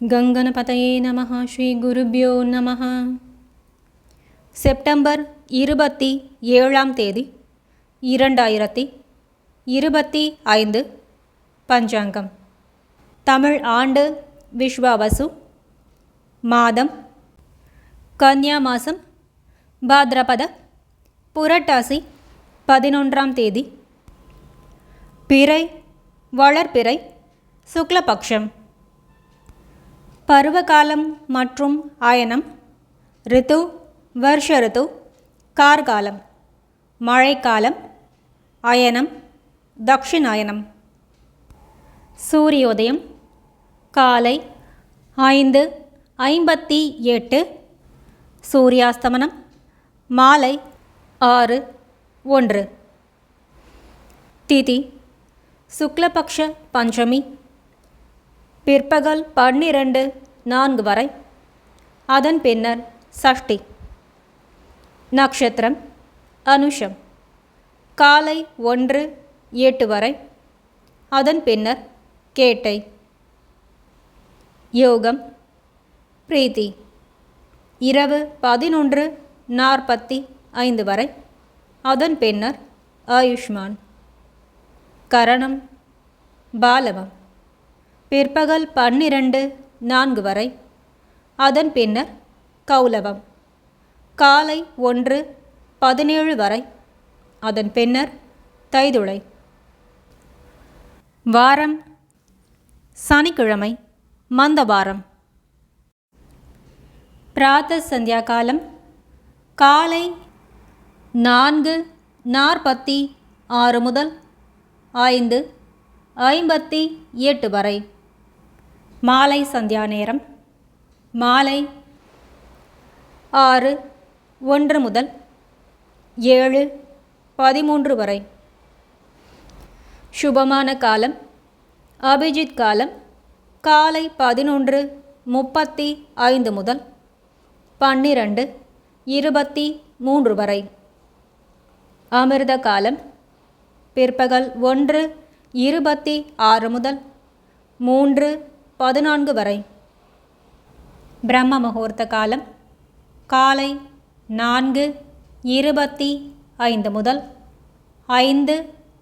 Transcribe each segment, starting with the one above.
கங்கனபதையே நம ஸ்ரீ குருபியோ நம செப்டம்பர் இருபத்தி ஏழாம் தேதி இரண்டாயிரத்தி இருபத்தி ஐந்து பஞ்சாங்கம். தமிழ் ஆண்டு விஸ்வாவசு மாதம் கன்யா மாதம் பாத்ரபத புரட்டாசி பதினொன்றாம் தேதி. பிறை வளர்பிறை சுக்லபக்ஷம். பருவகாலம் மற்றும் அயனம் ரித்து வருஷ ரித்து கார்காலம் மழைக்காலம் அயனம் தக்ஷிணாயனம். சூரியோதயம் காலை ஐந்து ஐம்பத்தி எட்டு சூரியாஸ்தமனம் மாலை ஆறு ஒன்று. திதி சுக்லபக்ஷ பஞ்சமி பிற்பகல் பன்னிரண்டு நான்கு வரை. அதன் பின்னர் சஷ்டி. நட்சத்திரம் அனுஷம். காலை ஒன்று எட்டு வரை. அதன் பின்னர் கேட்டை. யோகம். பிரீத்தி. இரவு பதினொன்று நாற்பத்தி ஐந்து வரை. அதன் பின்னர் ஆயுஷ்மான். கரணம். பாலவம். பிற்பகல் பன்னிரண்டு நான்கு வரை. அதன் பின்னர் கௌலவம். காலை ஒன்று பதினேழு வரை. அதன் பின்னர் தைதுளை. வாரம் சனிக்கிழமை மந்தவாரம். பிராத்த சந்தியா காலம் காலை நான்கு நாற்பத்தி ஆறு முதல் ஐந்து ஐம்பத்தி எட்டு வரை. மாலை சந்தியா நேரம். மாலை ஆறு ஒன்று முதல் ஏழு பதிமூன்று வரை. சுபமான காலம் அபிஜித் காலம் காலை பதினொன்று முப்பத்தி ஐந்து முதல் பன்னிரண்டு இருபத்தி மூன்று வரை. அமிர்த காலம் பிற்பகல் ஒன்று இருபத்தி ஆறு முதல் மூன்று பதினான்கு வரை. பிரம்ம முகூர்த்த காலம் காலை நான்கு இருபத்தி ஐந்து முதல் ஐந்து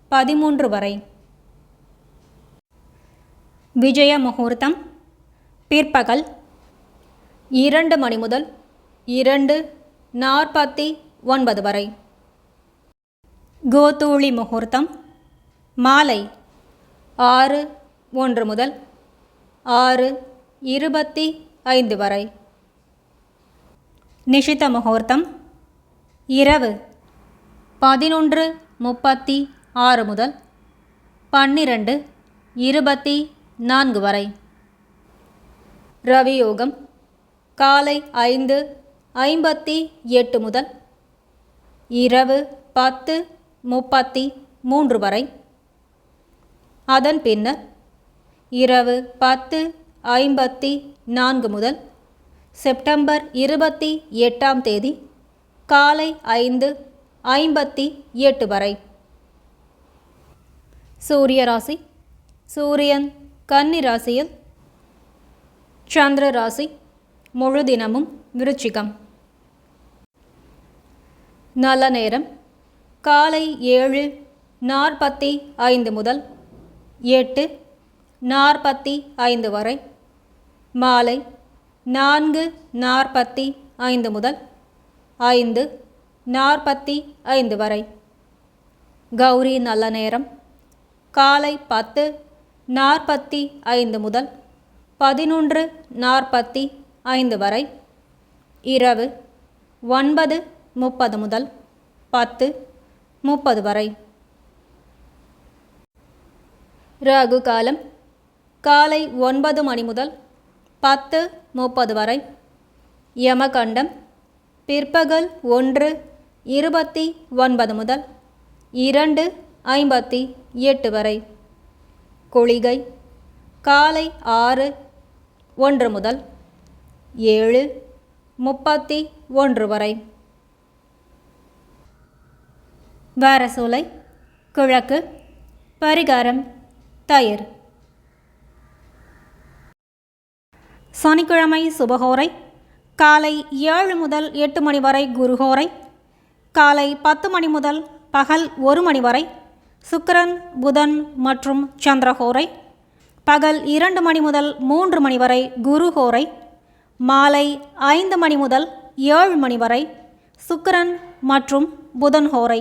பதிமூன்று வரை. விஜய முகூர்த்தம் பிற்பகல் இரண்டு மணி முதல் இரண்டு நாற்பத்தி ஒன்பது வரை. கோதூளி முகூர்த்தம் மாலை ஆறு ஒன்று முதல் ஆறு இருபத்தி ஐந்து வரை. நிஷித முகூர்த்தம் இரவு பதினொன்று முப்பத்தி ஆறு முதல் பன்னிரண்டு இருபத்தி நான்கு வரை. ரவியோகம் காலை ஐந்து ஐம்பத்தி எட்டு முதல் இரவு பத்து முப்பத்தி மூன்று வரை. அதன் பின்னர் இரவு பத்து ஐம்பத்தி நான்கு முதல் செப்டம்பர் இருபத்தி எட்டாம் தேதி காலை ஐந்து ஐம்பத்தி எட்டு வரை. சூரிய ராசி சூரியன் கன்னி ராசியில் சந்திர ராசி முழு தினமும் விருச்சிகம். நல்ல நேரம் காலை ஏழு நாற்பத்தி ஐந்து முதல் எட்டு நாற்பத்தி ஐந்து வரை. மாலை நான்கு நாற்பத்தி ஐந்து முதல் ஐந்து நாற்பத்தி ஐந்து வரை. கௌரி நல்ல நேரம். காலை பத்து நாற்பத்தி ஐந்து முதல் பதினொன்று நாற்பத்தி ஐந்து வரை. இரவு ஒன்பது முப்பது முதல் பத்து முப்பது வரை. ராகு காலம் காலை ஒன்பது மணி முதல் பத்து முப்பது வரை. யமகண்டம் பிற்பகல் ஒன்று இருபத்தி ஒன்பது முதல் இரண்டு ஐம்பத்தி எட்டு வரை. குளிகை காலை ஆறு ஒன்று முதல் ஏழு முப்பத்தி ஒன்று வரை. வாரசூலை கிழக்கு பரிகாரம் தயிர். சனிக்கிழமை சுபகோரை காலை ஏழு முதல் எட்டு மணி வரை குருஹோரை காலை பத்து மணி முதல் பகல் ஒரு மணி வரை சுக்கரன் புதன் மற்றும் சந்திரஹோரை பகல் இரண்டு மணி முதல் மூன்று மணி வரை குருகோரை மாலை ஐந்து மணி முதல் ஏழு மணி வரை சுக்கரன் மற்றும் புதன் ஹோரை.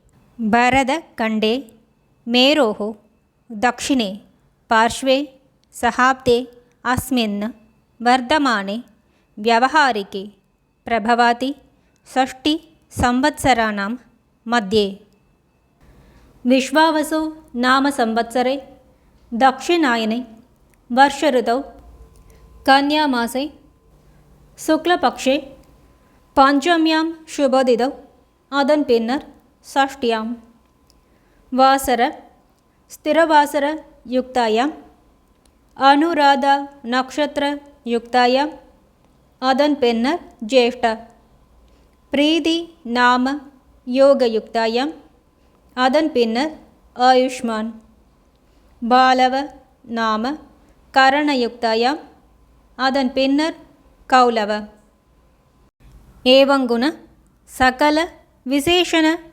ಬರದ ಕಂಡೆ ಮೇರೋः दक्षिणे पार्श्वे सहाब्दे अस्मिन् वर्धमाने व्यवहारिके प्रभवाति षष्टिसंवत्सराणां मध्ये विश्वावसु नाम संवत्सरे दक्षिणायने वर्षऋतौ कन्यामासे शुक्लपक्षे पञ्चम्यां शुभदिदौ अदन् पिन्नर् षष्ट्यां वासर स्थिरवासरयुक्तायाम् अनुराधा அதன் பின்னர் ஜேஷ்ட பிரீதி நாம யோகயுக்தாயாம் அதன் பின்னர் ஆயுஷ்மான் பாலவ நாம கரணயுக்தாயாம் அதன் பின்னர் கௌலவ ஏவங்குண சகல விசேஷண